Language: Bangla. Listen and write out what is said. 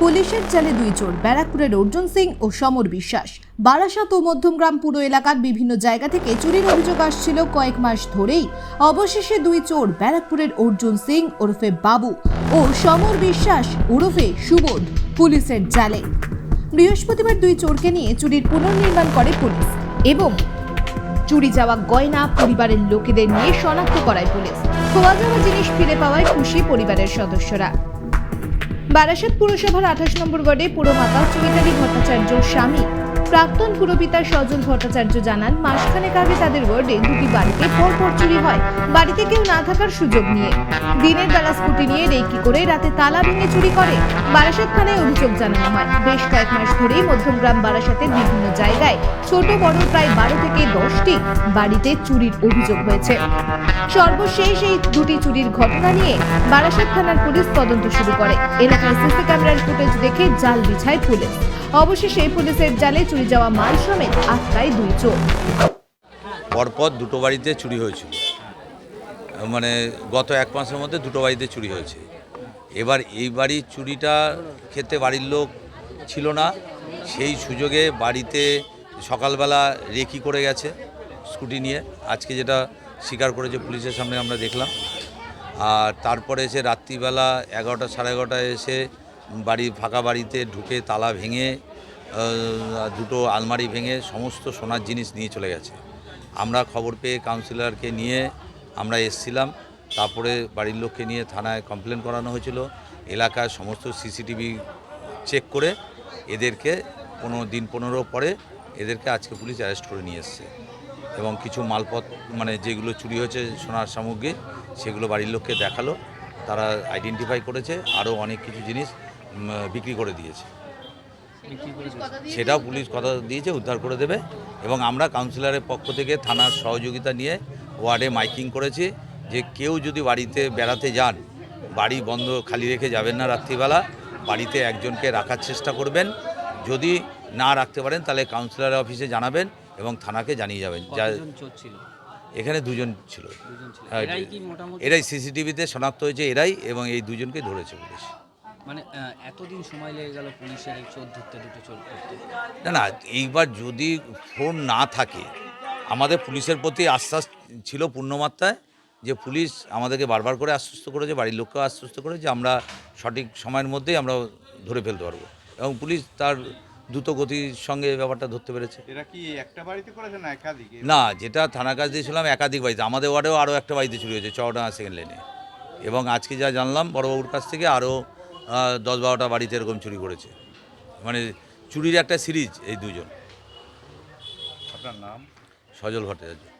পুলিশের জালে দুই চোর, ব্যারাকপুরের অর্জুন সিং ও সমর বিশ্বাস। বারাসাত ও মধ্যমগ্রাম পুরো এলাকার বিভিন্ন জায়গা থেকে চুরির অভিযোগ আসছিল কয়েক মাস ধরেই। অবশেষে দুই চোর, ব্যারাকপুরের অর্জুন সিং ওরফে বাবু ও সমর বিশ্বাস ওরফে সুবোধ পুলিশের জালে। বৃহস্পতিবার দুই চোরকে নিয়ে চুরির পুনর্নির্মাণ করে পুলিশ এবং চুরি যাওয়া গয়না পরিবারের লোকেদের নিয়ে শনাক্ত করায় পুলিশ। খোয়া যাওয়া জিনিস ফিরে পাওয়ায় খুশি পরিবারের সদস্যরা। বারাসাত পুরসভার আঠাশ নম্বর ওয়ার্ডে পুরমাতা চৈতালি ভট্টাচার্য স্বামী প্রাক্তন পুরপিতা সজল ভট্টাচার্য জানান, মাসখানেক আগে তাদের ওয়ার্ডে দুটি বাড়িতে পরপর চুরি হয়। বাড়িতে কেউ না থাকার সুযোগ নিয়ে। দিনের বেলা স্কুটি নিয়ে রেকি করে রাতে তালা ভেঙে চুরি করে। বারাসাত থানায় অভিযোগ জানানো হয়, বেশ কয়েক মাস ধরেই মধ্যমগ্রাম বারাসাতের বিভিন্ন জায়গায় ছোট, বড় প্রায় বারো থেকে দশটি বাড়িতে চুরির অভিযোগ হয়েছে। সর্বশেষ এই দুটি চুরির ঘটনা নিয়ে বারাসাত থানার পুলিশ তদন্ত শুরু করে। এলাকায় সিসি ক্যামেরার ফুটেজ দেখে জাল বিছায় পুলিশ। অবশেষে পুলিশের জালে চুরি যাওয়া মাল সমেত আটকায় দুই চোর। পরপর দুটো বাড়িতে চুরি হয়েছিল। মানে গত এক মাসের মধ্যে দুটো বাড়িতে চুরি হয়েছে। এবার এই বাড়ির চুরিটা ক্ষেত্রে বাড়ির লোক ছিল না। সেই সুযোগে বাড়িতে সকালবেলা রেকি করে গেছে স্কুটি নিয়ে। আজকে যেটা স্বীকার করেছে পুলিশের সামনে আমরা দেখলাম। আর তারপরে এসে রাত্রিবেলা এগারোটা সাড়ে এগারোটায় এসে বাড়ি ফাঁকা বাড়িতে ঢুকে তালা ভেঙে দুটো আলমারি ভেঙে সমস্ত সোনার জিনিস নিয়ে চলে গেছে। আমরা খবর পেয়ে কাউন্সিলরকে নিয়ে আমরা এসছিলাম। তারপরে বাড়ির লোককে নিয়ে থানায় কমপ্লেন করানো হয়েছিল। এলাকার সমস্ত সিসিটিভি চেক করে এদেরকে কোনো দিন পনেরো পরে এদেরকে আজকে পুলিশ অ্যারেস্ট করে নিয়ে এসছে। এবং কিছু মালপত মানে যেগুলো চুরি হয়েছে সোনার সামগ্রী, সেগুলো বাড়ির লোককে দেখাল। তারা আইডেন্টিফাই করেছে। আরও অনেক কিছু জিনিস বিক্রি করে দিয়েছে। সেটাও পুলিশ কথা দিয়েছে উদ্ধার করে দেবে এবং আমরা কাউন্সিলরের পক্ষ থেকে থানার সহযোগিতা নিয়ে ওয়ার্ডে মাইকিং করেছি যে কেউ যদি বাড়িতে বেড়াতে যান বাড়ি বন্ধ খালি রেখে যাবেন না রাত্রিবেলা বাড়িতে একজনকে রাখার চেষ্টা করবেন। যদি না রাখতে পারেন তাহলে কাউন্সিলরের অফিসে জানাবেন এবং থানাকে জানিয়ে যাবেন। যা এখানে দুজন ছিল। হ্যাঁ, এরাই সিসিটিভিতে শনাক্ত হয়েছে এরাই এবং এই দুজনকে ধরেছে পুলিশ। মানে এতদিন সময় লেগে গেল পুলিশের এই চোর ধরতে দুটো চোর করতে। না না এইবার যদি ফোন না থাকে আমাদের পুলিশের প্রতি আশ্বাস ছিল পূর্ণমাত্রায় যে পুলিশ আমাদেরকে বারবার করে আশ্বস্ত করেছে বাড়ির লোককেও আশ্বস্ত করে যে আমরা সঠিক সময়ের মধ্যেই আমরা ধরে ফেলতে পারব। এবং পুলিশ তার দ্রুত গতির সঙ্গে ব্যাপারটা ধরতে পেরেছে। এরা কি একটা বাড়িতে করেছে না একাধিক? না যেটা থানার কাজ দিয়েছিলাম একাধিক বাড়িতে। আমাদের ওয়ার্ডেও আরও একটা বাড়িতে চুরি হয়েছে চওড়াঙ্গা সেকেন্ড লেনে। এবং আজকে যা জানলাম বড়বাবুর কাছ থেকে আরও দশ বারোটা বাড়িতে এরকম চুরি করেছে। মানে চুরির একটা সিরিজ এই দুজন। আপনার নাম? Sajal Bhattacharya.